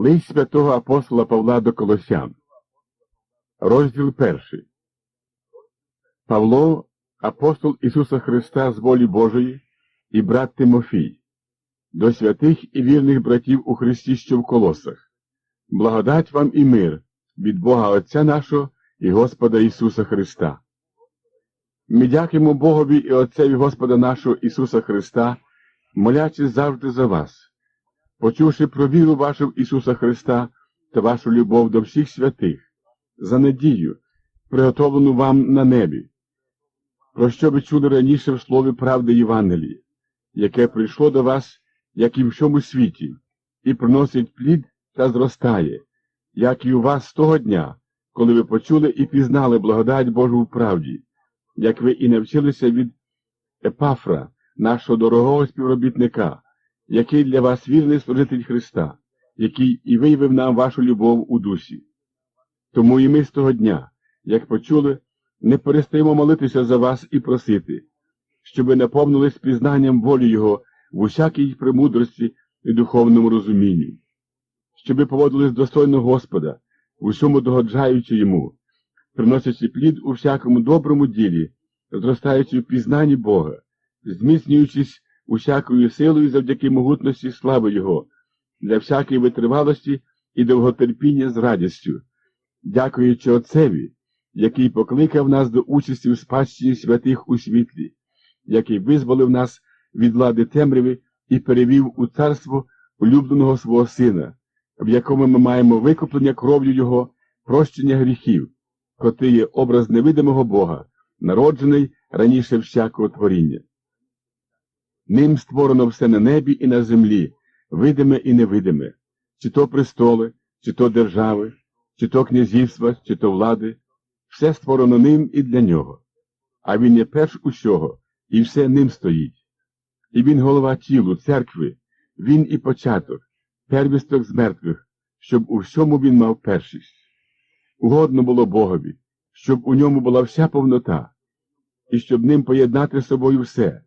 Лист святого апостола Павла до Колосян. Розділ перший. Павло, апостол Ісуса Христа з волі Божої, і брат Тимофій, до святих і вірних братів у Христі, що в колосах. Благодать вам і мир від Бога Отця нашого і Господа Ісуса Христа. Ми дякуємо Богові і Отцеві Господа нашого Ісуса Христа, молячись завжди за вас почувши про віру вашу в Ісуса Христа та вашу любов до всіх святих, за надію, приготовлену вам на небі, про що ви чули раніше в слові правди Євангелії, яке прийшло до вас, як і в всьому світі, і приносить плід та зростає, як і у вас з того дня, коли ви почули і пізнали благодать Божу в правді, як ви і навчилися від Епафра, нашого дорогого співробітника який для вас вірний служитель Христа, який і виявив нам вашу любов у дусі. Тому і ми з того дня, як почули, не перестаємо молитися за вас і просити, щоб ви наповнились пізнанням волі Його в усякій премудрості і духовному розумінні, щоб поводились достойно Господа, в усьому догоджаючи йому, приносячи плід у всякому доброму ділі, зростаючи в пізнанні Бога, зміцнюючись усякою силою завдяки могутності слави Його, для всякої витривалості і довготерпіння з радістю, дякуючи Отцеві, який покликав нас до участі в спадщині святих у світлі, який визволив нас від влади темряви і перевів у царство улюбленого свого Сина, в якому ми маємо викуплення кров'ю Його, прощення гріхів, котрий є образ невидимого Бога, народжений раніше всякого творіння. Ним створено все на небі і на землі, видиме і невидиме, чи то престоли, чи то держави, чи то князівства, чи то влади, все створено ним і для нього. А він є перш усього, і все ним стоїть. І він голова тілу, церкви, він і початок, первісток з мертвих, щоб у всьому він мав першість. Угодно було Богові, щоб у ньому була вся повнота, і щоб ним поєднати з собою все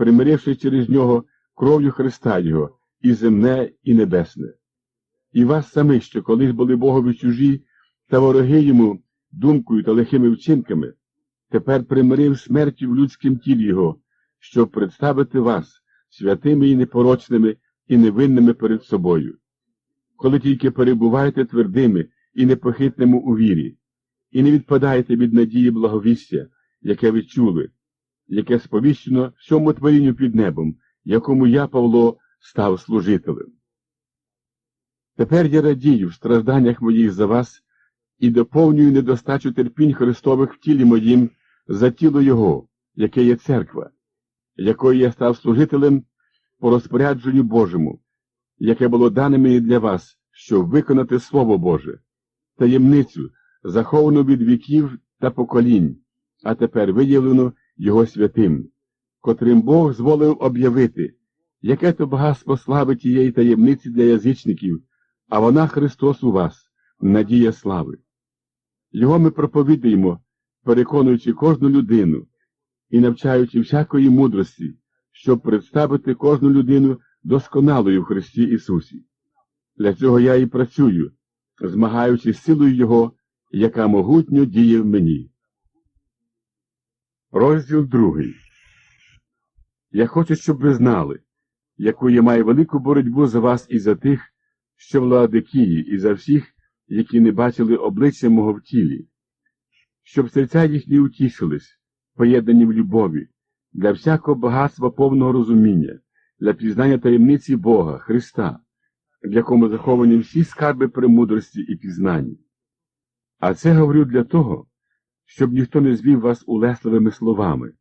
примиривши через нього кров'ю Христа Його, і земне, і небесне. І вас самих, що колись були Богові чужі та вороги йому думкою та лихими вчинками, тепер примирив смертю в людськім тілі Його, щоб представити вас святими і непорочними і невинними перед собою. Коли тільки перебуваєте твердими і непохитними у вірі, і не відпадаєте від надії благовістя, яке ви чули, яке сповіщено всьому творінню під небом, якому я, Павло, став служителем. Тепер я радію в стражданнях моїх за вас і доповнюю недостачу терпінь Христових в тілі моїм за тіло Його, яке є церква, якої я став служителем по розпорядженню Божому, яке було дане мені для вас, щоб виконати Слово Боже, таємницю, заховану від віків та поколінь, а тепер виявлену його святим, котрим Бог зволив об'явити, яке то багатство слави тієї таємниці для язичників, а вона Христос у вас, надія слави. Його ми проповідуємо, переконуючи кожну людину і навчаючи всякої мудрості, щоб представити кожну людину досконалою в Христі Ісусі. Для цього я і працюю, змагаючись силою Його, яка могутньо діє в мені. Розділ другий. Я хочу, щоб ви знали, яку я маю велику боротьбу за вас і за тих, що в Ладикії, і за всіх, які не бачили обличчя мого в тілі, щоб серця їхні утішились, поєднані в любові, для всякого багатства повного розуміння, для пізнання таємниці Бога, Христа, в якому заховані всі скарби премудрості і пізнання. А це говорю для того, щоб ніхто не звів вас улесливими словами,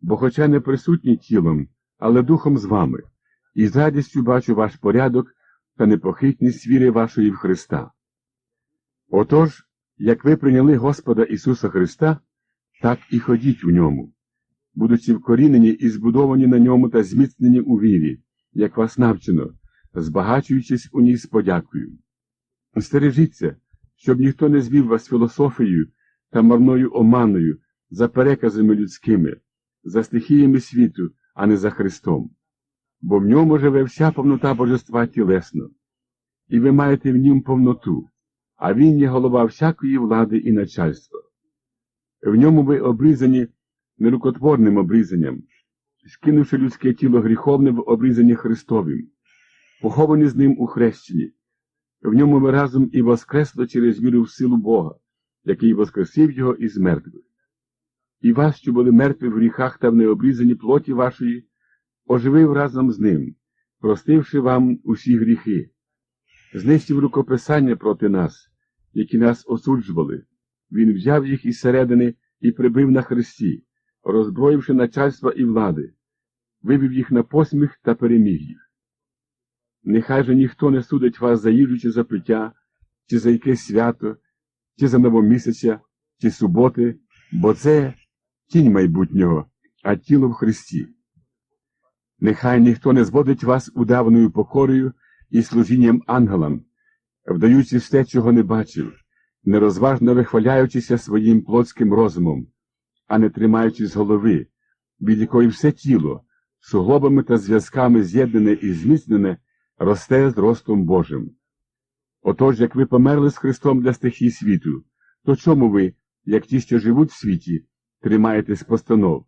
бо, хоча не присутній тілом, але духом з вами, і з радістю бачу ваш порядок та непохитність віри вашої в Христа. Отож, як ви прийняли Господа Ісуса Христа, так і ходіть у ньому, будучи вкорінені і збудовані на ньому та зміцнені у вірі, як вас навчено, збагачуючись у ній з подякою. Стережіться, щоб ніхто не звів вас філософією та марною оманою, за переказами людськими, за стихіями світу, а не за Христом, бо в ньому живе вся повнота Божества тілесно, і ви маєте в нім повноту, а він є голова всякої влади і начальства. В ньому ви обрізані нерукотворним обрізанням, скинувши людське тіло гріховне в обрізанні Христовим, поховані з ним у хрещенні. В ньому ви разом і воскресли через віру в силу Бога, який воскресив його із мертвих. І вас, що були мертві в гріхах та в необрізанні плоті вашої, оживив разом з ним, простивши вам усі гріхи, знищив рукописання проти нас, які нас осуджували. Він взяв їх із середини і прибив на хресті, роззброївши начальства і влади, вивів їх на посміх та переміг їх. Нехай же ніхто не судить вас за їжу чи за пиття, чи за якесь свято, чи за новомісяця, чи суботи, бо це тінь майбутнього, а тіло в Христі. Нехай ніхто не зводить вас удаваною покорою і служінням ангелам, вдаючи все, чого не бачив, нерозважно вихваляючися своїм плотським розумом, а не тримаючись голови, від якої все тіло, суглобами та зв'язками з'єднане і зміцнене, росте з ростом Божим. Отож, як ви померли з Христом для стихій світу, то чому ви, як ті, що живуть в світі, тримаєтесь постанов?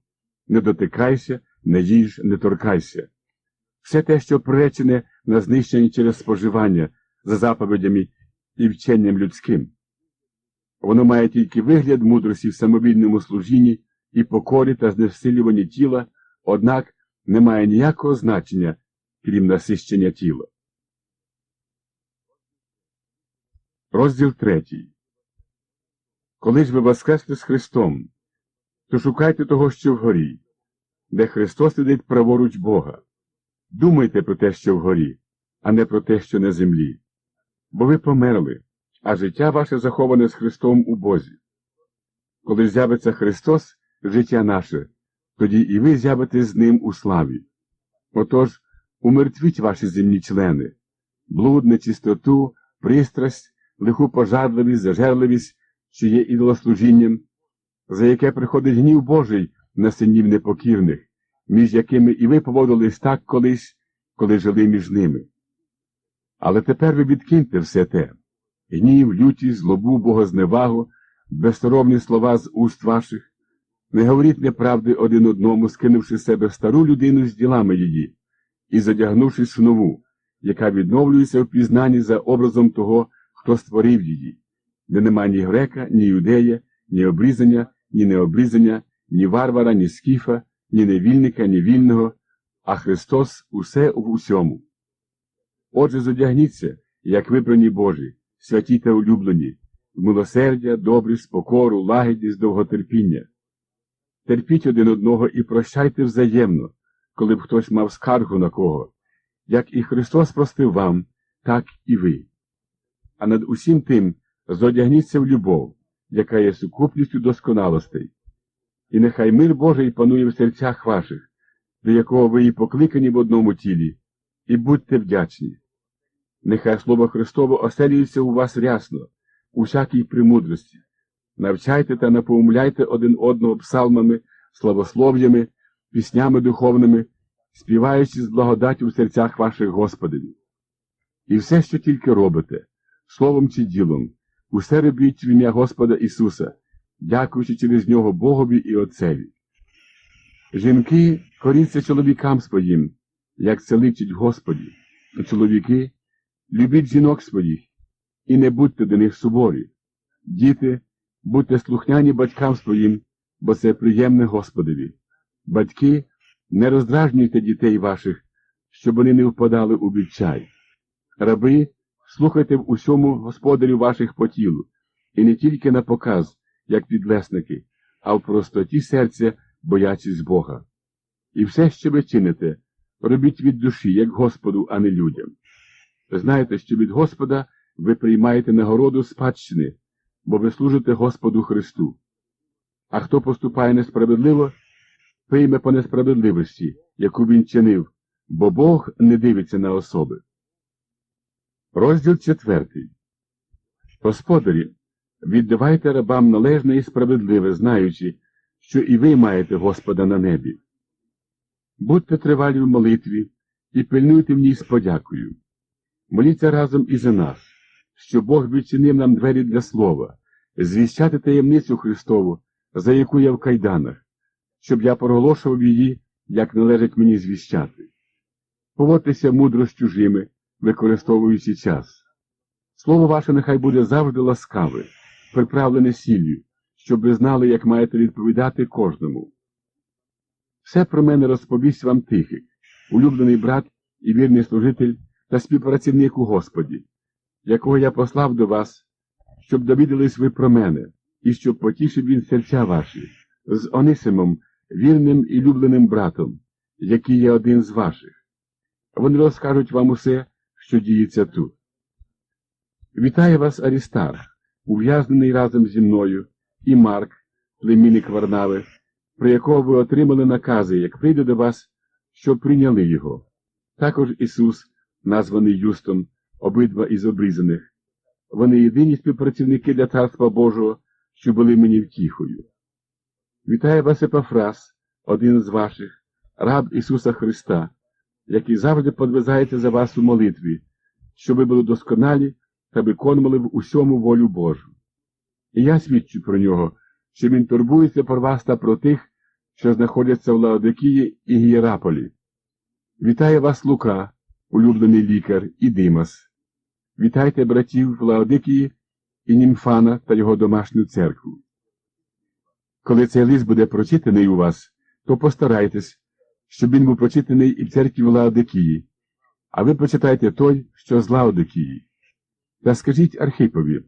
Не дотикайся, не їж, не торкайся. Все те, що приречене на знищення через споживання за заповідями і вченням людським. Воно має тільки вигляд мудрості в самовільному служінні і покорі та знесилюванні тіла, однак не має ніякого значення, крім насищення тіла. Розділ третій. Коли ж ви воскресли з Христом, то шукайте того, що вгорі, де Христос сидить праворуч Бога. Думайте про те, що вгорі, а не про те, що на землі. Бо ви померли, а життя ваше заховане з Христом у Бозі. Коли з'явиться Христос, життя наше, тоді і ви з'явитесь з Ним у славі. Отож, умертвіть ваші земні члени, блуд, нечистоту, пристрасть, лиху пожадливість, зажерливість, що є ідолослужінням, за яке приходить гнів Божий на синів непокірних, між якими і ви поводились так колись, коли жили між ними. Але тепер ви відкиньте все те гнів, лютість, злобу, богозневагу, безсоромні слова з уст ваших, не говоріть неправди один одному, скинувши з себе стару людину з ділами її, і задягнувшись в нову, яка відновлюється в пізнанні за образом того, хто створив її, де нема ні грека, ні юдея, ні обрізання, ні необрізання, ні варвара, ні скіфа, ні невільника, ні вільного, а Христос усе в усьому. Отже, зодягніться, як вибрані Божі, святі та улюблені, в милосердя, добрість, покору, лагідність, довготерпіння. Терпіть один одного і прощайте взаємно, коли б хтось мав скаргу на кого, як і Христос простив вам, так і ви. А над усім тим зодягніться в любов, яка є сукупністю досконалостей. І нехай мир Божий панує в серцях ваших, до якого ви і покликані в одному тілі, і будьте вдячні. Нехай Слово Христово оселюється у вас рясно, у всякій премудрості. Навчайте та напоумляйте один одного псалмами, славослов'ями, піснями духовними, співаючи з благодаттю в серцях ваших Господові. І все, що тільки робите, словом чи ділом, усе робіть в ім'я Господа Ісуса, дякуючи через нього Богові і Отцеві. Жінки коріться чоловікам своїм, як це личить Господі, чоловіки, любіть жінок своїх і не будьте до них суворі. Діти, будьте слухняні батькам своїм, бо це приємне Господові. Батьки, не роздражнюйте дітей ваших, щоб вони не впадали у відчай. Раби, слухайте в усьому господарю ваших по тілу, і не тільки на показ, як підлесники, а в простоті серця, боячись Бога. І все, що ви чините, робіть від душі, як Господу, а не людям. Знайте, що від Господа ви приймаєте нагороду спадщини, бо ви служите Господу Христу. А хто поступає несправедливо, прийме по несправедливості, яку він чинив, бо Бог не дивиться на особи. Розділ четвертий. Господарі, віддавайте рабам належне і справедливе, знаючи, що і ви маєте Господа на небі. Будьте тривалі в молитві і пильнуйте в ній з подякою. Моліться разом і за нас, що Бог відчинив нам двері для слова, звіщати таємницю Христову, за яку я в кайданах, щоб я проголошував її, як належить мені звіщати. Поводьтеся мудро з чужими, використовуючи час. Слово ваше нехай буде завжди ласкаве, приправлене сіллю, щоб ви знали, як маєте відповідати кожному. Все про мене розповість вам Тихий, улюблений брат і вірний служитель та співпрацівник у Господі, якого я послав до вас, щоб довідались ви про мене, і щоб потішив він серця ваші, з Онисимом, вірним і любленим братом, який є один з ваших. Вони розкажуть вам усе, що діється тут. Вітає вас Арістар, ув'язнений разом зі мною, і Марк, племінник Варнави, про якого ви отримали накази, як прийде до вас, щоб прийняли його. Також Ісус, названий Юстом, обидва із обрізаних. Вони єдині співпрацівники для Царства Божого, що були мені втіхою. Вітає вас Епафрас, один з ваших, раб Ісуса Христа, який завжди подвизається за вас у молитві, щоб ви були досконалі та виконували в усьому волю Божу. І я свідчу про нього, що він турбується про вас та про тих, що знаходяться в Лаодикії і Гієраполі. Вітає вас Лука, улюблений лікар, і Димас. Вітайте братів в Лаодикії і Німфана та його домашню церкву. Коли цей лист буде прочитаний у вас, то постарайтесь, щоб він був прочитаний і в церкві в Лаодикії, а ви прочитайте той, що з Лаодикії. Та скажіть Архипові,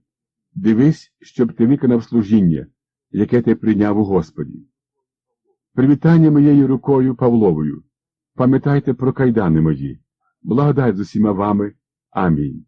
дивись, щоб ти виконав служіння, яке ти прийняв у Господі. Привітання моєю рукою Павловою. Пам'ятайте про кайдани мої. Благодать з усіма вами. Амінь.